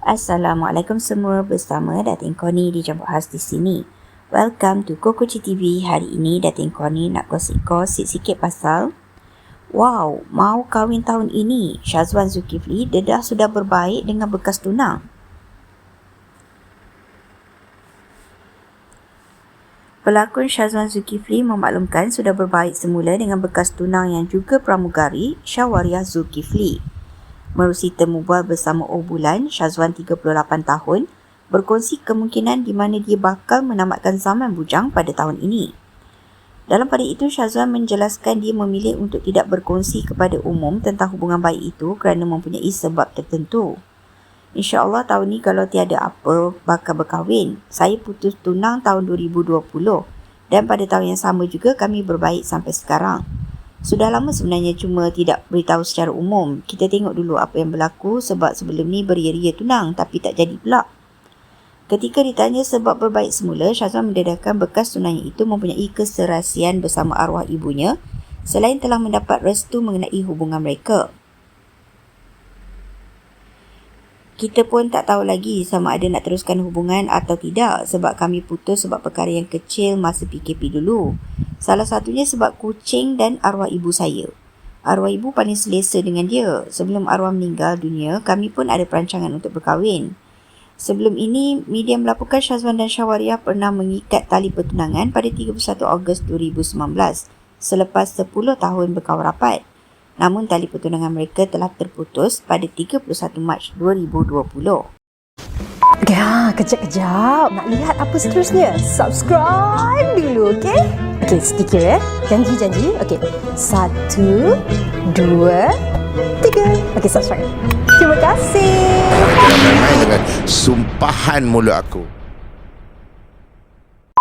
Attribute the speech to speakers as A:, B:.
A: Assalamualaikum semua bersama Datin Koni di Jambut Khas di sini. Welcome to Kokoci TV. Hari ini Datin Koni nak gosip-gosip sikit pasal Wow, mau kahwin tahun ini. Syazwan Zulkifli dedah sudah berbaik dengan bekas tunang. Pelakon Syazwan Zulkifli memaklumkan sudah berbaik semula dengan bekas tunang yang juga pramugari Syawariah Zulkifli. Merusi temu bual bersama O Bulan, Syazwan 38 tahun, berkongsi kemungkinan di mana dia bakal menamatkan zaman bujang pada tahun ini. Dalam pada itu, Syazwan menjelaskan dia memilih untuk tidak berkongsi kepada umum tentang hubungan baik itu kerana mempunyai sebab tertentu. InsyaAllah tahun ni kalau tiada apa bakal berkahwin. Saya putus tunang tahun 2020 dan pada tahun yang sama juga kami berbaik sampai sekarang. Sudah lama sebenarnya cuma tidak beritahu secara umum. Kita tengok dulu apa yang berlaku sebab sebelum ni beria-ria tunang tapi tak jadi pula. Ketika ditanya sebab berbaik semula, Syazwan mendedahkan bekas tunangnya itu mempunyai keserasian bersama arwah ibunya selain telah mendapat restu mengenai hubungan mereka. Kita pun tak tahu lagi sama ada nak teruskan hubungan atau tidak sebab kami putus sebab perkara yang kecil masa PKP dulu. Salah satunya sebab kucing dan arwah ibu saya. Arwah ibu paling selesa dengan dia. Sebelum arwah meninggal dunia, kami pun ada perancangan untuk berkahwin. Sebelum ini, media melaporkan Syazwan dan Syawariah pernah mengikat tali pertunangan pada 31 Ogos 2019 selepas 10 tahun berkawan rapat namun tali pertunangan mereka telah terputus pada 31 Mac 2020.
B: Ya, kejap-kejap. Nak lihat apa seterusnya? Subscribe dulu, okey? Okey, sedikit ya. Janji-janji. Okey. Satu, dua, tiga. Okey, subscribe. Terima kasih.
C: Dengan sumpahan mulut aku.